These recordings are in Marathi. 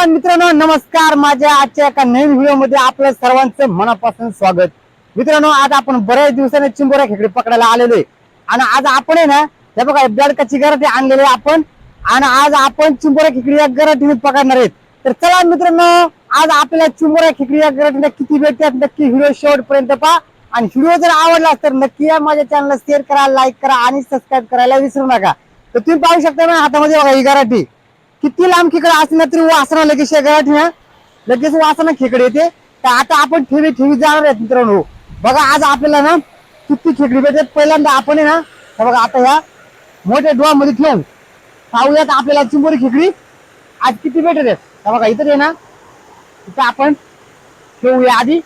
हॅलो मित्रांनो नमस्कार. माझ्या आजच्या एका नवीन व्हिडिओमध्ये आपलं सर्वांचं मनापासून स्वागत. मित्रांनो आज आपण बऱ्याच दिवसाने चिंबोऱ्या खेकडे पकडायला आलेलो आहे. आणि आज आपण आहे ना हे बघा बेडकाची गराठी आणलेली आपण. आणि आज आपण चिंबोऱ्या खेकडी या गराटीने पकडणार आहेत. तर चला मित्रांनो आज आपल्याला चिंबोऱ्या खेकडी या गराटीने किती भेटतात नक्की व्हिडिओ शेवटपर्यंत पहा. आणि व्हिडिओ जर आवडला तर नक्की या माझ्या चॅनलला शेअर करा लाईक करा आणि सबस्क्राईब करायला विसरू नका. तर तुम्ही पाहू शकता ना हातामध्ये बघा ही गराठी किती लांब खेकडे असणार तरी वासना लगेच गराठी ठेवा लगेच वासना खेकडे येते. तर आता आपण ठेवी ठेवी जाणार आहेत मित्रांनो. बघा आज आपल्याला ना किती खेकडी भेटत. पहिल्यांदा आपण आहे ना तर बघा आता या मोठ्या डोळामध्ये ठेवून पाहूयात आपल्याला चिंबोरी खेकडी. आज किती भेटत? आहेत हे बघा इथं आहे ना इथं आपण ठेवूया आधी.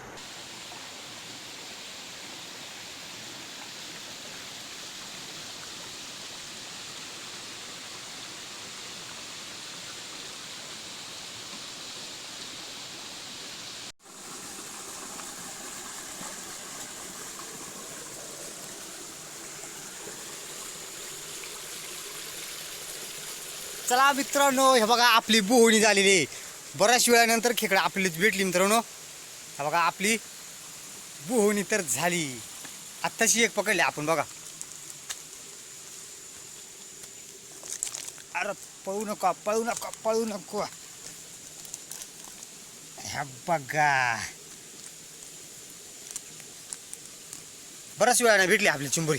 चला मित्रांनो हे बघा आपली बोहणी झालेली आहे. बऱ्याच वेळानंतर खेकडा आपलीच भेटली मित्रांनो. हे बघा आपली बोहणी तर झाली. आत्ताशी एक पकडली आपण बघा. अरे पळू नको पळू नको पळू नको. ह्या बघा. बऱ्याच वेळाने भेटली आपली चिंबोरी.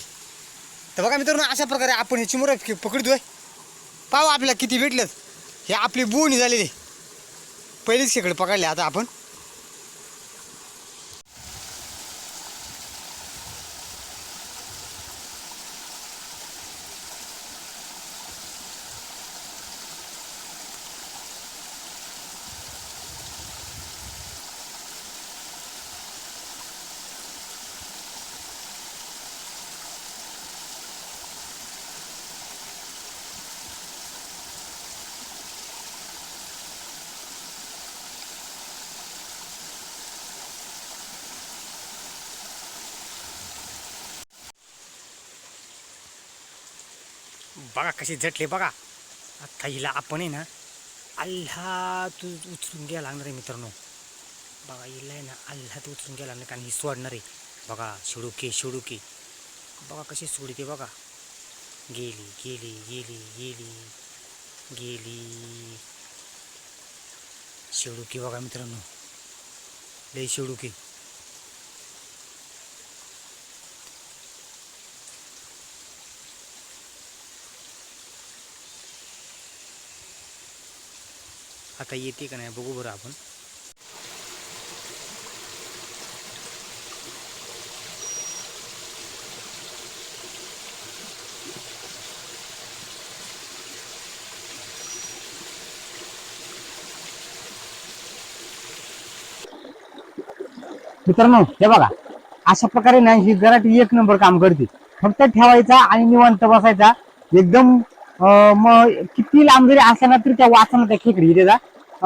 तर बघा मित्रांनो अशा प्रकारे आपण हे चिंबोरी पकडतोय. पाहू आपल्याला किती भेटलेत. हे आपली बोणी झालेली. पहिलीच खेकडे पकडले आता आपण. बघा कशी झटले बघा. आता हिला आपण आहे ना अल्हा तू उचलून घ्यायला लागणार आहे मित्रांनो. बघा हिला आहे ना अल्हा तू उचलून घ्यायला लागणार कारण ही सोडणार आहे. बघा शिडुके शिडुके बघा कशी सोडते बघा. गेली गेली गेली गेली गेली. शेडुकी बघा मित्रांनो. लई शिडुकी आता येते का नाही बघू बरं आपण. मित्रांनो हे बघा. अशा प्रकारे ना ही गराटी एक नंबर काम करते. फक्त ठेवायचा आणि निवांत बसायचा. एकदम मग किती लांब जरी असला तरी त्या वाचना त्या खेकडी त्याचा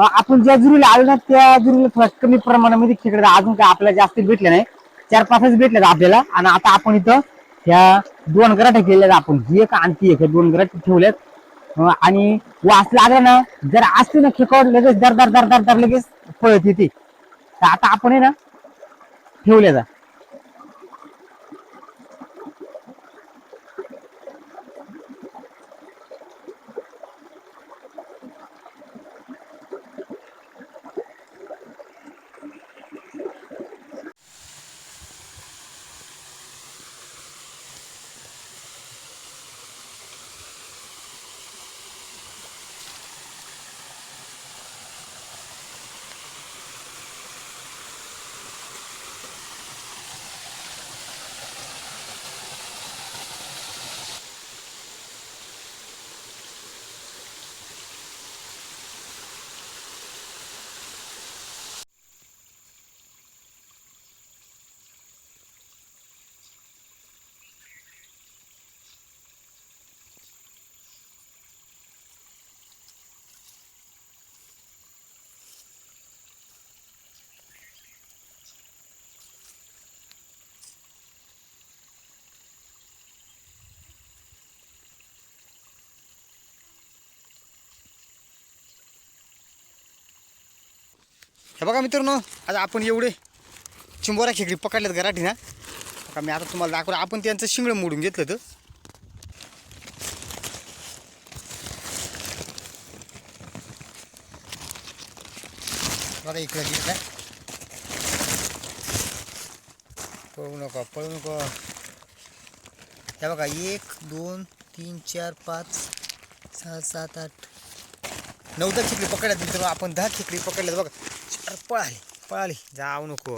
आपण ज्या जुरीला आलो ना त्या जुरीला थोडा कमी प्रमाणामध्ये खेकडे अजून काय आपल्याला जास्त भेटले नाही. चार पाचच भेटले आपल्याला. आणि आता आपण इथं ह्या दोन गराठ्या केलेल्या आपण. ही एक आणि ती एक दोन गराटे ठेवल्यात आणि वास लागला ना जर असते ना खेकड लगेच दर दर दर दर दर लगेच पळत येते. तर आता आपण आहे ना ठेवल्या जा हे बघा मित्रांनो आज आपण एवढे चिंबोरा खेकडी पकडल्यात गराठी ना. बघा मी आता तुम्हाला दाखवलं आपण त्यांचं शिंगडं मोडून घेतलं तर बघा इकडं घेतलं काय पळू नका पळू नका. हे बघा एक दोन तीन चार पाच सहा सात आठ नऊ दहा खेकडी पकडल्यात मित्रांनो. आपण दहा खेकडी पकडल्यात बघा. चार पळाली पळाली. जाऊ नको.